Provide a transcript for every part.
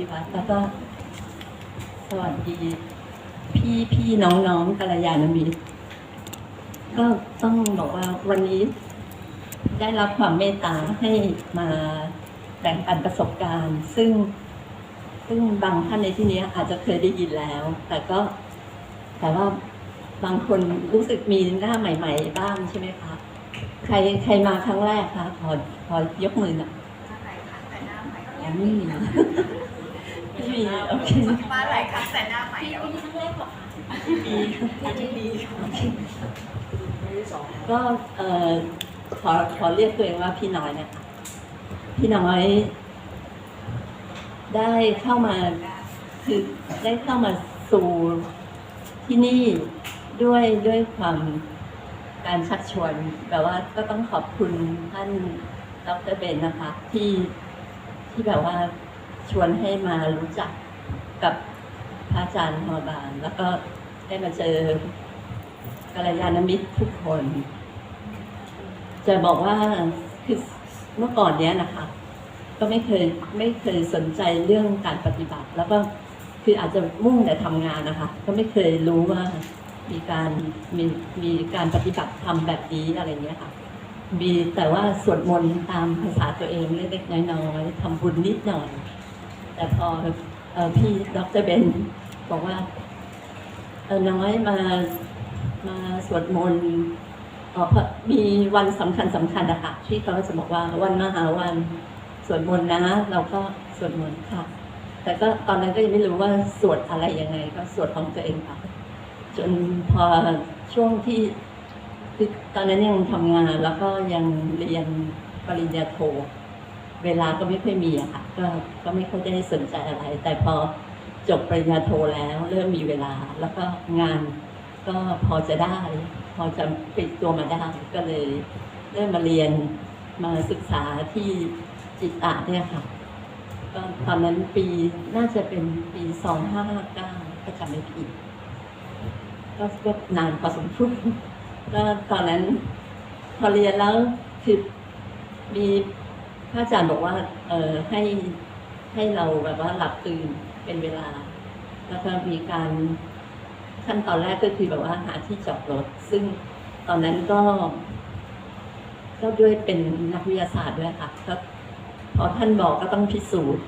ที่วัดแล้วก็ สวัสดี พี่พี่น้องน้องกัลยาณมิตรก็ต้องบอกว่าวันนี้ ได้รับความเมตตาให้มาแบ่งปันประสบการณ์ ซึ่ง ซึ่งบางท่านในที่นี้อาจจะเคยได้ยินแล้ว แต่ก็ แต่ว่าบางคนรู้สึกมีหน้าใหม่ ๆ บ้างใช่ไหมคะใครใครมาครั้งแรกคะขอขอยกมือหน่อยอ๋อไม่มีไมีโอเคมาหลายครั้งแต่หน้าใหม่แล้วมีมีโอเคก็เอ่อขอขอเรียกตัวเองว่าพี่น้อยนะคะพี่น้อย ได้เข้ามาคือได้เข้ามาสู่ที่นี่ด้วยด้วยความการชักชวนแบบว่าก็ต้องขอบคุณท่านดรเบนนะคะ ที่ที่แบบว่า ชวนให้มารู้จักกับพระอาจารย์ธรรมบาลแล้วก็ได้มาเจอกัลยาณมิตรทุกคน จะบอกว่าคือเมื่อก่อนเนี้ยนะคะ ก็ไม่เคยไม่เคยสนใจเรื่องการปฏิบัติ แล้วก็คืออาจจะมุ่งแต่ทำงานนะคะ ก็ไม่เคยรู้ว่ามีการมีมีการปฏิบัติทำแบบนี้อะไรเงี้ยค่ะมีแต่ว่าสวดมนต์ตามภาษาตัวเองเล็กๆน้อยๆทำบุญนิดหน่อย แต่พออพี่ดรเบนบอกว่าน้อยมามาสวดมนต์เพราะมีวันสำคัญสำคัญอะคะที่เขาจะบอกว่าวันมหาวันสวดมนต์นะ เราก็สวดมนต์ค่ะ แต่ก็ตอนนั้นก็ยังไม่รู้ว่าสวดอะไรยังไง ก็สวดของตัวเองค่ะจนพอช่วงที่ตอนนั้นยังทำงานแล้วก็ยังเรียนปริญญาโท เวลาก็ไม่ค่อยมีอะค่ะ ก็ก็ไม่ค่อยได้สนใจอะไร แต่พอจบปริญญาโทแล้วเริ่มมีเวลา แล้วก็งานก็พอจะได้ พอจะปิดตัวมาได้ก็เลยเริ่มมาเรียนมาศึกษาที่จิตอาเนี่ยค่ะก็ตอนนั้นปีน่าจะเป็นปีสองห้าเก้าก็จำไม่ผิดก็ก็นานพอสมควรก็ตอนนั้นพอเรียนแล้วคือมี พระอาจารย์บอกว่า เออให้ให้เราแบบว่าหลับตื่นเป็นเวลา แล้วก็มีการขั้นตอนแรกก็คือแบบว่าหาที่จอดรถ ซึ่งตอนนั้นก็ก็ด้วยเป็นนักวิทยาศาสตร์ด้วยค่ะก็พอท่านบอกก็ต้องพิสูจน์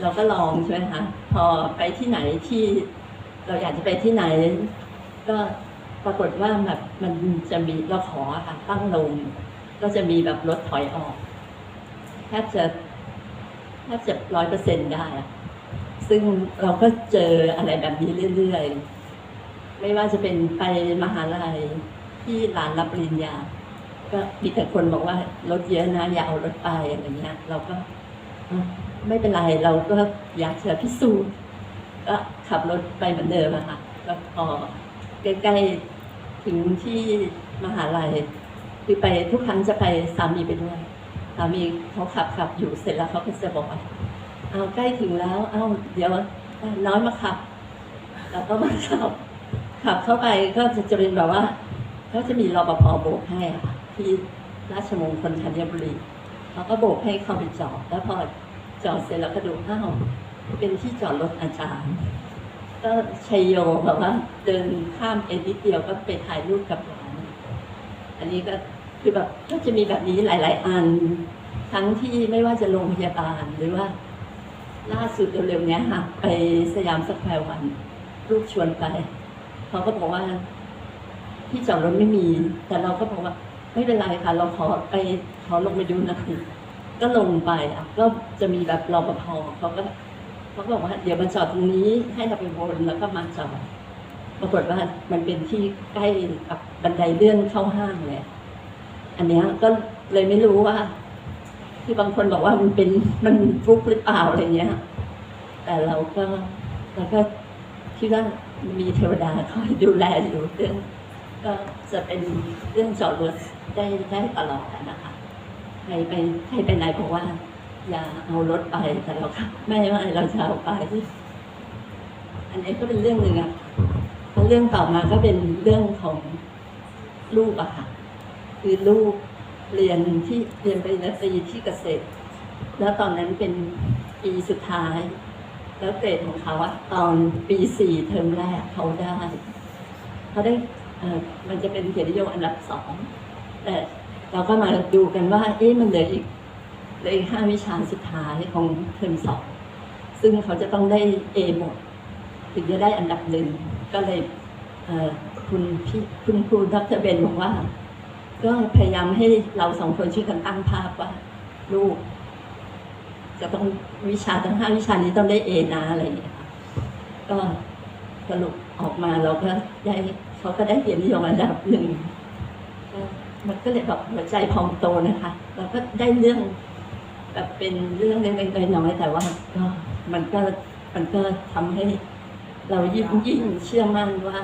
เราก็ลองใช่ไหมคะพอไปที่ไหนที่เราอยากจะไปที่ไหน ก็ปรากฏว่าแบบมันจะมีเราขอค่ะตั้งลง ก็จะมีแบบรถถอยออก แทบจะแทบจะร้อยเปอร์เซ็นต์ได้อะซึ่งเราก็เจออะไรแบบนี้เรื่อยๆ ไม่ว่าจะเป็นไปมหาลัยที่ลานรับปริญญา ก็มีแต่คนบอกว่ารถเยอะนะ อย่าเอารถไปอะไรเงี้ย เราก็ไม่เป็นไรเราก็อยากจะพิสูจน์ก็ขับรถไปเหมือนเดิมอะค่ะก็พอใกล้ๆถึงที่มหาลัยคือไปทุกครั้งจะไปสามีไปด้วย สามีเขาขับขับอยู่เสร็จแล้วเขาก็จะบอกว่าเอาใกล้ถึงแล้ว เอาเดี๋ยวน้อยมาขับ แล้วก็มาขับขับเข้าไปก็จะจะเป็นแบบว่าก็จะมีรปภโบกให้ค่ะที่ราชมงคลธัญบุรีเขาก็โบกให้เข้าไปจอดแล้วพอจอดเสร็จแล้วก็ดูอ้าวเป็นที่จอดรถอาจารย์ ก็ชัยโยแบบว่าเดินข้ามเอ็นนิดเดียวก็ไปถ่ายรูปกับร้านอันนี้ก็ คือแบบก็จะมีแบบนี้หลาย ๆ อัน ทั้งที่ไม่ว่าจะโรงพยาบาลหรือว่า ล่าสุดเร็วๆเนี้ยค่ะไปสยามสแควร์วันลูกชวนไปเขาก็บอกว่าที่จอดรถไม่มี แต่เราก็บอกว่า ไม่เป็นไรค่ะ เราขอไปขอลงไปดูหนะก็ลงไปอะก็จะมีแบบรปภเขาก็เขาก็บอกว่า เดี๋ยวมันจอดตรงนี้ให้เราไปวนแล้วก็มาจอดปรากฏว่ามันเป็นที่ใกล้กับบันไดเลื่อนเข้าห้างเลย อันเนี้ยก็เลยไม่รู้ว่า ที่บางคนบอกว่ามันเป็นมันฟุกหรือเปล่าอะไรเงี้ย แต่เราก็เราก็คิดว่ามีเทวดาคอยดูแลอยู่เรื่องก็จะเป็นเรื่องจอดรถได้ได้ตลอดนะคะใครไปใครไปไหนบอกว่า อย่าเอารถไปแต่เราค่ะไม่ไม่เราจะเอาไป อันนี้ก็เป็นเรื่องหนึ่งอะแล้วเรื่องต่อมาก็เป็นเรื่องของลูกอะค่ะ คือลูกเรียนที่เรียนปริญญาตรีที่เกษตร แล้วตอนนั้นเป็นปีสุดท้าย แล้วเกรดของเขาอะตอนปีสี่เทอมแรกเขาได้เขาได้มันจะเป็นเกียรตินิยมอันดับสองแต่เราก็มาดูกันว่าเอ๊ะมันเหลืออีกเหลืออีกห้าวิชาสุดท้ายของเทอมสองซึ่งเขาจะต้องได้เอหมดถึงจะได้อันดับหนึ่งก็เลยคุณพี่คุณครูดรเบนบอกว่า ก็พยายามให้เราสองคนช่วยกันตั้งภาพว่า ลูก จะต้องวิชาทั้งห้าวิชานี้ต้องได้เอนะอะไรอย่างเงี้ยก็สรุปออกมาเราก็ได้เขาก็ได้เกียรตินิยมอันดับหนึ่งก็มันก็เลยแบบหัวใจพองโตนะคะ เราก็ได้เรื่องแบบเป็นเรื่องเล็กๆน้อยๆแต่ว่าก็มันก็มันก็ทำให้ เรายิ่งยิ่งเชื่อมั่นว่า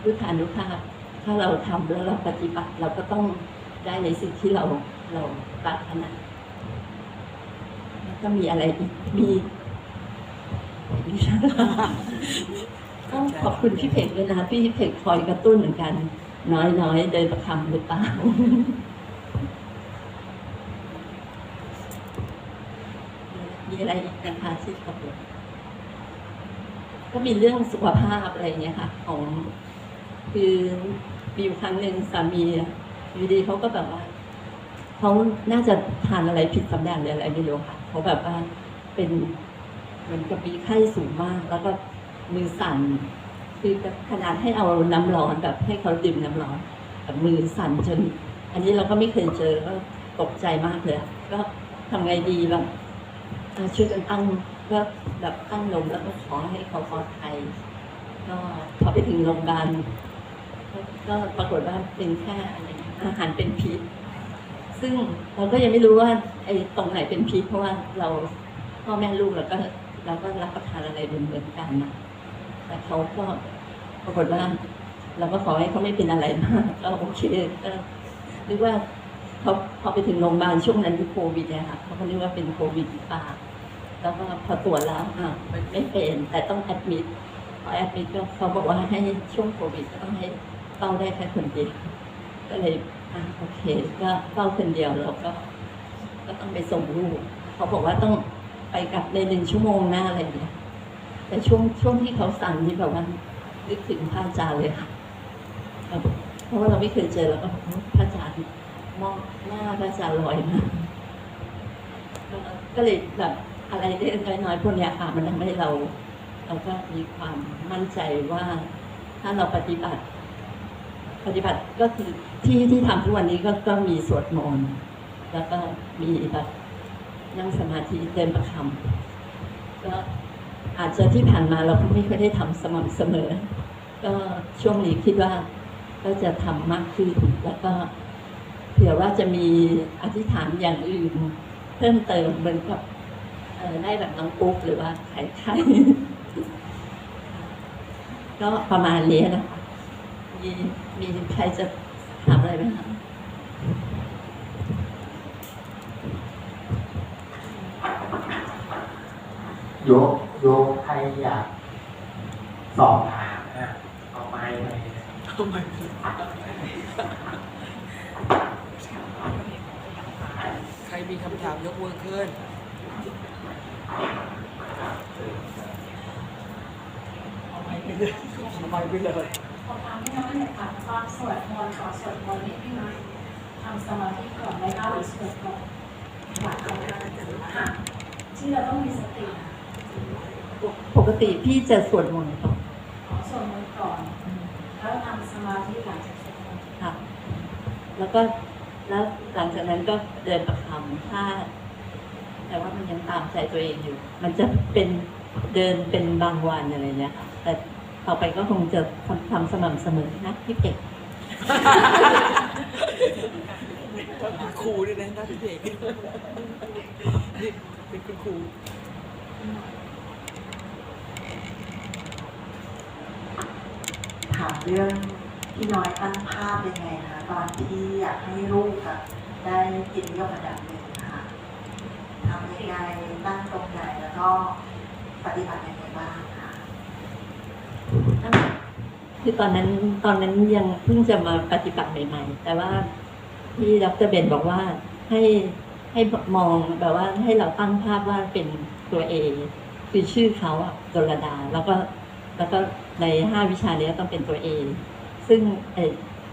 พุทธานุภาพ ถ้าเราทำแล้วเราปฏิบัติเราก็ต้องได้ในสิ่งที่เราเราปรารถนาแล้วก็มีอะไรอีกมีมีต้องขอบคุณพี่เพ็กด้วยนะพี่เพ็กคอยกระตุ้นเหมือนกันน้อยน้อยๆเดินประคำหรือเปล่ามีอะไรอีกนะคะที่ขอบคุณก็มีเรื่องสุขภาพอะไรอย่างเงี้ยค่ะ ของคือ มีอยู่ครั้งหนึ่งสามีอะอยู่ดีเขาก็แบบว่าเขาน่าจะทานอะไรผิดสำแดงหรืออะไรไม่รู้ค่ะเขาแบบว่าเป็นเหมือนกับมีไข้สูงมาก แล้วก็มือสั่น คือขนาดให้เอาน้ำร้อนแบบให้เขาดื่มน้ำร้อนแบบมือสั่นจน อันนี้เราก็ไม่เคยเจอก็ตกใจมากเลย ก็ทำไงดีแบบอ่าช่วยกันตั้งก็แบบตั้งลมแล้วก็ขอให้เขาปลอดภัยก็พอไปถึงโรงพยาบาล ก็ก็ปรากฏว่าเป็นแค่อะไรนะอาหารเป็นพิษ ซึ่งเราก็ยังไม่รู้ว่าไอ้ตรงไหนเป็นพิษ เพราะว่าเราพ่อแม่ลูกเราก็เราก็รับประทานอะไรเหมือนๆกันนะแต่เขาก็ปรากฏว่าเราก็ขอให้เขาไม่เป็นอะไรมากก็โอเคก็นึกว่าพอพอไปถึงโรงพยาบาลช่วงนั้นที่โควิดเนี่ยค่ะเขาก็นึกว่าเป็นโควิดหรือเปล่าแล้วก็พอตรวจแล้วอ่าวมันไม่เป็นแต่ต้องแอดมิดพอแอดมิดก็เขาบอกว่าให้ช่วงโควิดก็ต้องให้เฝ้าได้แค่คนเดียวก็เลยอ่าโอเค ก็เฝ้าคนเดียวแล้วก็ ก็ต้องไปส่งลูกเขาบอกว่าต้องไปกลับในหนึ่งชั่วโมงหน้าอะไรอย่างเงี้ยแต่ช่วงช่วงที่เขาสั่งนี่แบบว่านึกถึงพระอาจารย์เลยค่ะเพราะว่าเราไม่เคยเจอแล้วก็พระอาจารย์มองหน้าพระอาจารย์ลอยมาก็เลยแบบอะไรเล็กน้อยๆพวกเนี้ยค่ะมันทำให้เรา เราก็มีความมั่นใจว่าถ้าเราปฏิบัติ ปฏิบัติก็คือที่ที่ทำทุกวันนี้ก็ก็มีสวดมนต์แล้วก็มีแบบนั่งสมาธิเดินประคำก็อาจจะที่ผ่านมาเราก็ไม่เคอยได้ทำสม่ำเสมอ ก็ช่วงนี้คิดว่าก็จะทำมากขึ้นแล้วก็เผื่อว่าจะมีอธิษฐานอย่างอื่นเพิ่มเติมเหมือนกับได้แบบน้องปุ๊กหรือว่าไข่ไข่ก็ประมาณนี้นะคะ มีมีใครจะถามอะไรไหมคะโยกโยกใครอยากสอบถามนะเอาไม้ไปใครมีคำถามยกมือขึ้นเอาไปไปเลยเอาไปไปเลย ขอถามพี่น้อยหน่อยค่ะตอนสวดมนต์ก่อนสวดมนต์นี่พี่น้อยทำสมาธิก่อนไหมคะหรือสวดก่อนหลังเอาค่ะที่เราต้องมีสติอะปกติพี่จะสวดมนต์ก่อนขอสวดมนต์ก่อน แล้วทำสมาธิหลังจากสวดมนต์ค่ะ แล้วก็แล้วหลังจากนั้นก็เดินประคำถ้า แต่ว่ามันยังตามใจตัวเองอยู่ มันจะเป็นเดินเป็นบางวันอะไรเงี้ยค่ะแต่ ต่อไปก็คงจะทำทำสม่ำเสมอนะพี่เป็กมีครูด้วยนะหน้าพี่เด็กนี่เป็นคุณครูถามเรื่องพี่น้อยตั้งภาพยังไงคะตอนที่อยากให้ลูกอะได้กินยกระดับหนึ่งนะคะทำยังไงตั้งตรงไหนแล้วก็ปฏิบัติยังไงบ้างคะ คือตอนนั้นตอนนั้นยังเพิ่งจะมาปฏิบัติใหม่ ๆ แต่ว่าที่ดรเบนบอกว่าให้ให้มองแบบว่าให้เราตั้งภาพว่าเป็นตัวเอคือชื่อเขาอะกรดา แล้วก็แล้วก็ในห้าวิชานี้ต้องเป็นตัวเองซึ่งไอ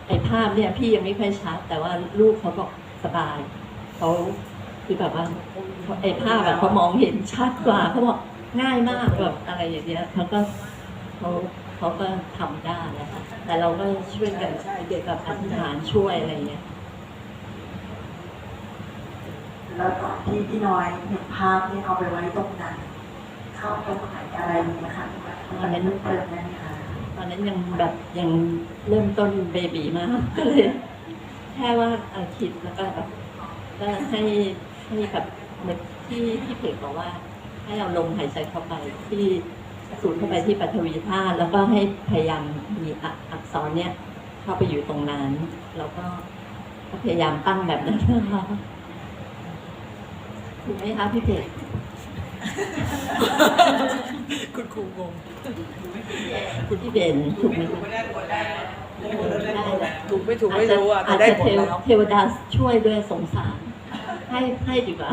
ไอภาพเนี่ยพี่ยังไม่ค่อยชัดแต่ว่าลูกเขาบอกสบายเขาคือแบบว่าไอภาพแบบเขามองเห็นชัดกว่าเขาบอกง่ายมากแบบอะไรอย่างเงี้ยเขาก็เขา เขาก็ทำได้นะคะแต่เราก็ช่วยกันใช่เด็กแบบอธิษฐานช่วยอะไรอย่างเงี้ยแล้วตอนที่พี่น้อยเห็นภาพนี่เอาไปไว้ตรงไหนเข้าตรงไหนอะไรอย่างเงี้ยค่ะตอนนั้นเปิดได้ไหมคะตอนนั้นยังแบบยังเริ่มต้นเบบีมากก็เลยแค่ว่าเอาคิดแล้วก็แบบก็ให้ให้แบบเหมือนที่ที่เพจบอกว่า ให้เอาลมหายใจเข้าไปที่ สูดเข้าไปที่ปัทวีธาตุแล้วก็ให้พยายามมีอักอักษรเนี่ยเข้าไปอยู่ตรงนั้น แล้วก็ก็พยายามตั้งแบบนั้นนะคะถูกไหมคะพี่เพจคุณครูงงพี่เบนถูกไหมคะไม่ได้กดได้ได้แหละถูกไม่ถูกไม่รู้อะแต่อาจได้จะผลเทวแล้วเทวดาช่วยด้วยสงสาร ให้ให้ดีกว่า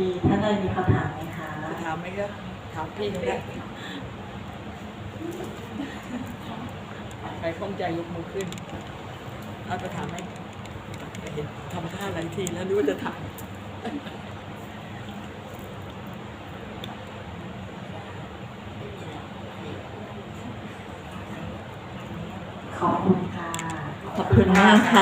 มีท่านใดมีคำถามไหมคะจะถามไหมครับถามพี่ก็ได้ใครข้องใจยกมือขึ้นเอาจะถามไหมเห็นทำท่าหลายทีแล้วนึกว่าจะถามขอบคุณค่ะ ขอบคุณมากค่ะ